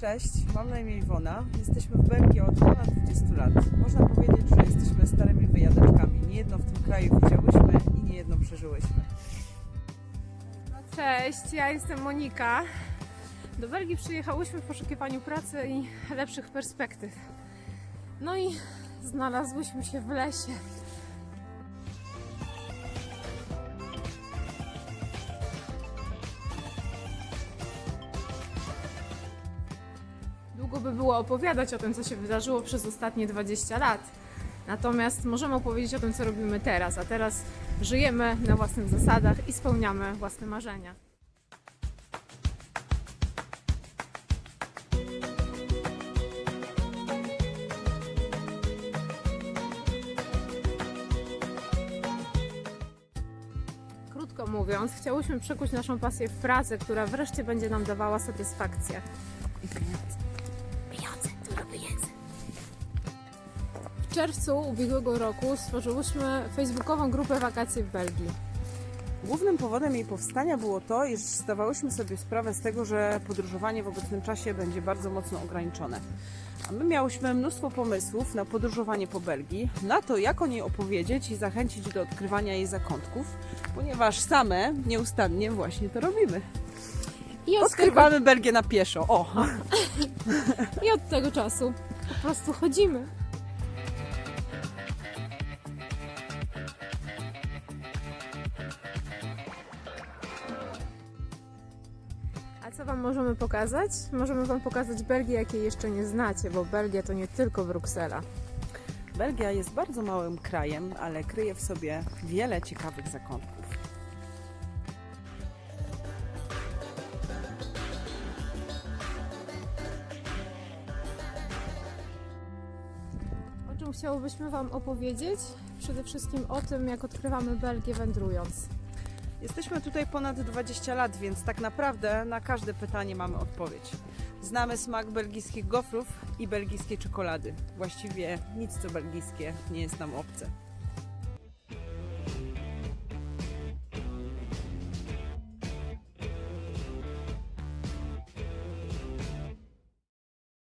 Cześć, mam na imię Iwona. Jesteśmy w Belgii od ponad 20 lat. Można powiedzieć, że jesteśmy starymi wyjadaczkami. Niejedno w tym kraju widziałyśmy i niejedno przeżyłyśmy. Cześć, ja jestem Monika. Do Belgii przyjechałyśmy w poszukiwaniu pracy i lepszych perspektyw. No i znalazłyśmy się w lesie. By było opowiadać o tym, co się wydarzyło przez ostatnie 20 lat. Natomiast możemy opowiedzieć o tym, co robimy teraz. A teraz żyjemy na własnych zasadach i spełniamy własne marzenia. Krótko mówiąc, chciałyśmy przekuć naszą pasję w pracę, która wreszcie będzie nam dawała satysfakcję. W czerwcu ubiegłego roku stworzyłyśmy facebookową grupę wakacje w Belgii. Głównym powodem jej powstania było to, iż zdawałyśmy sobie sprawę z tego, że podróżowanie w obecnym czasie będzie bardzo mocno ograniczone. A my miałyśmy mnóstwo pomysłów na podróżowanie po Belgii, na to, jak o niej opowiedzieć i zachęcić do odkrywania jej zakątków, ponieważ same nieustannie właśnie to robimy. I od, tego, Odkrywamy Belgię na pieszo. O! I od tego czasu po prostu chodzimy. Co Wam możemy pokazać? Możemy Wam pokazać Belgię, jakiej jeszcze nie znacie, bo Belgia to nie tylko Bruksela. Belgia jest bardzo małym krajem, ale kryje w sobie wiele ciekawych zakątków. O czym chciałobyśmy Wam opowiedzieć? Przede wszystkim o tym, jak odkrywamy Belgię wędrując. Jesteśmy tutaj ponad 20 lat, więc tak naprawdę na każde pytanie mamy odpowiedź. Znamy smak belgijskich gofrów i belgijskiej czekolady. Właściwie nic co belgijskie nie jest nam obce.